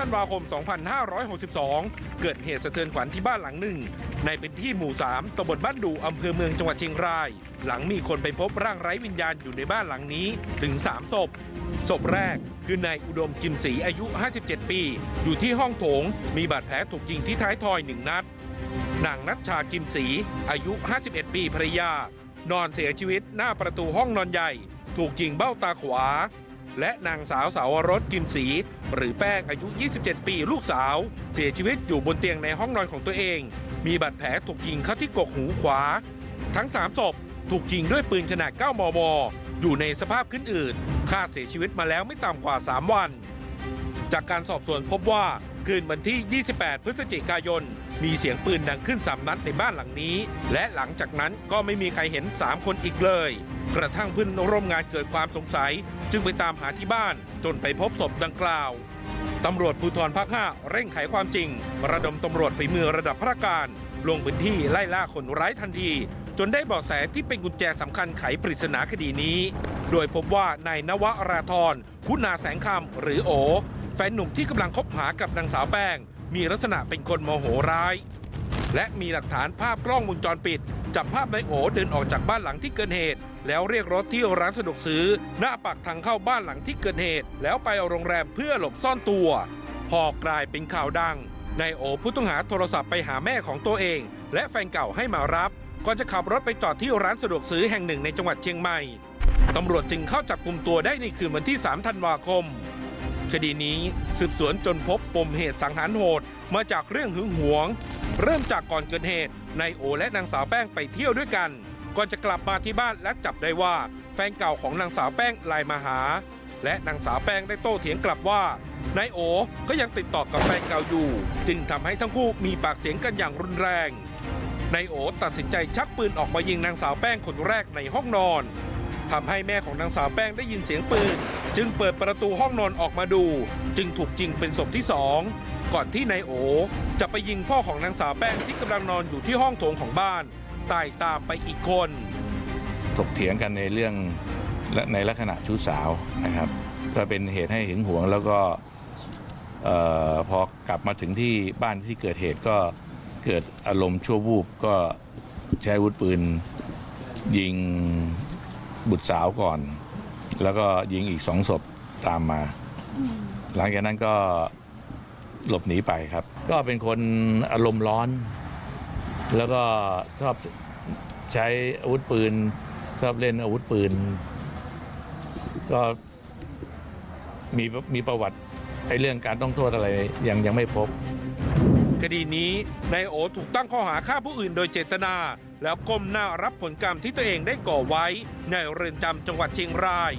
ธันวาคม 2562 เกิดเหตุสะเทือนขวัญที่บ้านหลังหนึ่ง ในพื้นที่หมู่ 3ตำบลบ้านดูอำเภอเมืองจังหวัดเชียงราย หลังมีคนไปพบร่างไร้วิญญาณอยู่ในบ้านหลังนี้ถึง 3 ศพ ศพแรกคือนายอุดมกิมศรีอายุ 57 ปี อยู่ที่ห้องโถง มีบาดแผลถูกยิงที่ท้ายทอยหนึ่งนัด นางนัชชากิมศรีอายุ 51 ปีภรรยา นอนเสียชีวิตหน้าประตูห้องนอนใหญ่ ถูกยิงเบ้าตาขวา และนางสาวสาวรสกิมศรีหรือแป้งอายุ 27 ปีลูกสาว เสียชีวิตอยู่บนเตียงในห้องนอนของตัวเอง มีบาดแผลถูกยิงเข้าที่กกหูขวา ทั้ง3ศพถูกยิงด้วยปืนขนาด 9 มม อยู่ในสภาพขึ้นอืดคาดเสียชีวิตมาแล้วไม่ต่ำกว่า 3 วัน จากการสอบสวนพบว่าคืนวันที่ 28 พฤศจิกายน มีเสียงปืนดังขึ้นสามนัดในบ้านหลังนี้ และหลังจากนั้นก็ไม่มีใครเห็น 3 คนอีกเลย กระทั่งเพื่อนร่วมงานเกิดความสงสัย จึงไปตามหาที่บ้านจนไปพบศพดังกล่าวตำรวจภูธรภาค 5 เร่งไขความจริง ระดมตำรวจฝีมือระดับพระการ ลงพื้นที่ไล่ล่าคนร้ายทันที จนได้เบาะแสที่เป็นกุญแจสำคัญไขปริศนาคดีนี้ โดยพบว่านายนวราธรคุณาแสงคำหรือโอ แฟนหนุ่มที่กำลังคบหากับนางสาวแป้ง มีลักษณะเป็นคนโมโหร้าย และมีหลักฐานภาพกล้องวงจรปิด จับภาพนายโอเดินออกจากบ้านหลังที่เกิดเหตุ แล้วเรียกรถที่ร้านสะดวกซื้อ หน้าปากทางเข้าบ้านหลังที่เกิดเหตุ แล้วไปเอาโรงแรมเพื่อหลบซ่อนตัว พอกลายเป็นข่าวดังนายโอผู้ต้องหาโทรศัพท์ไปหาแม่ของตัวเอง และแฟนเก่าให้มารับก่อนจะขับรถไปจอดที่ร้านสะดวกซื้อแห่งหนึ่งในจังหวัดเชียงใหม่ตำรวจจึงเข้าจับกลุ่มตัวได้ในคืนวันที่ 3 ธันวาคม คดีนี้สืบสวนจนพบปมเหตุสังหารโหดมาจากเรื่องหึงหวง เริ่มจากก่อนเกิดเหตุ นายโอและนางสาวแป้งไปเที่ยวด้วยกัน ก่อนจะกลับมาที่บ้านและจับได้ว่า แฟนเก่าของนางสาวแป้งไลน์มาหา และนางสาวแป้งได้โต้เถียงกลับว่านายโอก็ยังติดต่อกับแฟนเก่าอยู่ จึงทำให้ทั้งคู่มีปากเสียงกันอย่างรุนแรงนายโอตัดสินใจชักปืนออกมายิงนางสาวแป้งคนแรกในห้องนอนทำให้แม่ของนางสาวแป้งได้ยินเสียงปืน จึงเปิดประตูห้องนอนออกมาดู จึงถูกยิงเป็นศพที่สองก่อนที่นายโอ จะไปยิงพ่อของนางสาวแป้งที่กำลังนอนอยู่ที่ห้องโถงของบ้าน ตายตามไปอีกคนถกเถียงกันในเรื่องและในลักษณะชู้สาวนะครับ ก็เป็นเหตุให้หึงหวงแล้วก็พอกลับมาถึงที่บ้านที่เกิดเหตุก็เกิดอารมณ์ชั่ววูบก็ใช้อาวุธปืนยิงบุตรสาวก่อน แล้วก็ยิงอีกสองศพตามมา หลังจากนั้นก็หลบหนีไปครับ ก็เป็นคนอารมณ์ร้อน แล้วก็ชอบใช้อาวุธปืน ชอบเล่นอาวุธปืน ก็มีมีประวัติไอ้เรื่องการต้องโทษอะไรยังยังไม่พบ คดีนี้นายโอถูกตั้งข้อหาฆ่าผู้อื่นโดยเจตนา แล้วก้มหน้ารับผลกรรมที่ตัวเองได้ก่อไว้ ในเรือนจำจังหวัดเชียงราย